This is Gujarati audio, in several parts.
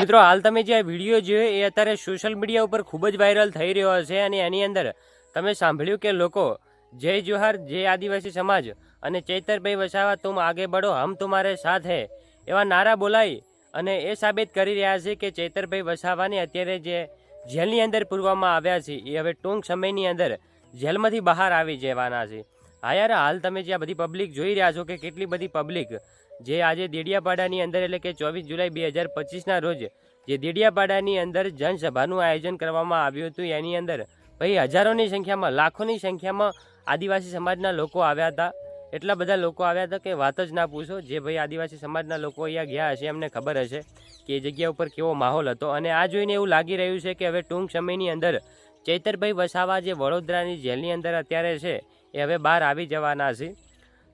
મિત્રો, હાલ તમે જે આ વીડિયો જોયો, એ અત્યારે સોશિયલ મીડિયા ઉપર ખૂબ જ વાયરલ થઈ રહ્યો છે અને એની અંદર તમે સાંભળ્યું કે લોકો, જય જોહાર, જય આદિવાસી સમાજ અને ચૈતરભાઈ વસાવા, તુમ આગે બઢો, હમ તુમારે સાથ હે, એવા નારા બોલાવી અને એ સાબિત કરી રહ્યા છે કે ચૈતરભાઈ વસાવાને અત્યારે જે જેલની અંદર પૂરવામાં આવ્યા છે, એ હવે ટૂંક સમયની અંદર જેલમાંથી બહાર આવી જવાના છે. હા યાર, હાલ તમે જે આ બધી પબ્લિક જોઈ રહ્યા છો કે કેટલી બધી પબ્લિક જે આજે દેડિયાપાડાની અંદર એટલે કે ચોવીસ જુલાઈ બે હજાર પચીસના રોજ જે દેડિયાપાડાની અંદર જનસભાનું આયોજન કરવામાં આવ્યું હતું. એની અંદર ભાઈ હજારોની સંખ્યામાં, લાખોની સંખ્યામાં આદિવાસી સમાજના લોકો આવ્યા હતા. એટલા બધા લોકો આવ્યા હતા કે વાત જ ના પૂછો. જે ભાઈ આદિવાસી સમાજના લોકો અહીંયા ગયા હશે, એમને ખબર હશે કે એ જગ્યા ઉપર કેવો માહોલ હતો. અને આ જોઈને એવું લાગી રહ્યું છે કે હવે ટૂંક સમયની અંદર ચૈતરભાઈ વસાવા જે વડોદરાની જેલની અંદર અત્યારે છે, એ હવે બહાર આવી જવાના છે.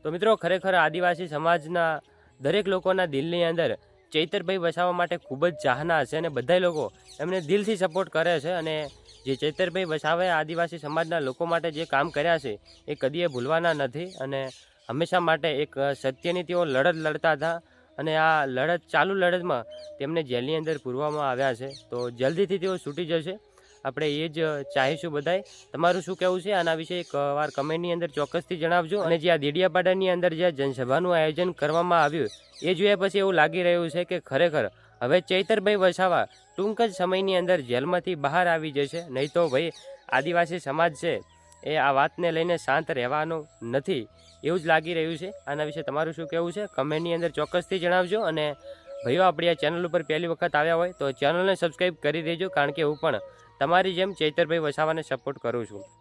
તો મિત્રો, ખરેખર આદિવાસી સમાજના દરેક લોકોના દિલની અંદર ચૈતરભાઈ વસાવા માટે ખૂબ જ ચાહના છે અને બધા લોકો એમને દિલથી સપોર્ટ કરે છે અને જે ચૈતરભાઈ વસાવાએ આદિવાસી સમાજના લોકો માટે જે કામ કર્યા છે, એ કદીએ ભૂલવાના નથી અને હંમેશા માટે એક સત્યની તેઓ લડત લડતા હતા અને આ લડત ચાલુ લડતમાં તેમને જેલની અંદર પૂરવામાં આવ્યા છે. તો જલ્દીથી તેઓ છૂટી જશે. આપણે એ જ ચાહીશું બધાય. તમારું શું કહેવું છે? આના વિશે એક વાર કમેન્ટની અંદર ચોક્કસથી જણાવજો. અને જે આ દેડિયાપાડાની અંદર જે જનસભાનું આયોજન કરવામાં આવ્યું, એ જોયા પછી એવું લાગી રહ્યું છે કે ખરેખર, હવે ચૈતરભાઈ વસાવા ટૂંક જ સમયની અંદર જેલમાંથી બહાર આવી જશે. નહીં તો ભાઈ, આદિવાસી સમાજ છે, એ આ વાતને લઈને શાંત રહેવાનું નથી. એવું જ લાગી રહ્યું છે. આના વિશે તમારું શું કહેવું છે? કમેન્ટની અંદર ચોક્કસથી જણાવજો. અને ભાઈઓ, આપણી આ ચેનલ ઉપર પહેલી વખત આવ્યા હોય તો ચેનલને સબસ્ક્રાઈબ કરી દેજો, કારણ કે હું પણ તમારી જેમ ચૈતરભાઈ વસાવાને સપોર્ટ કરું છું.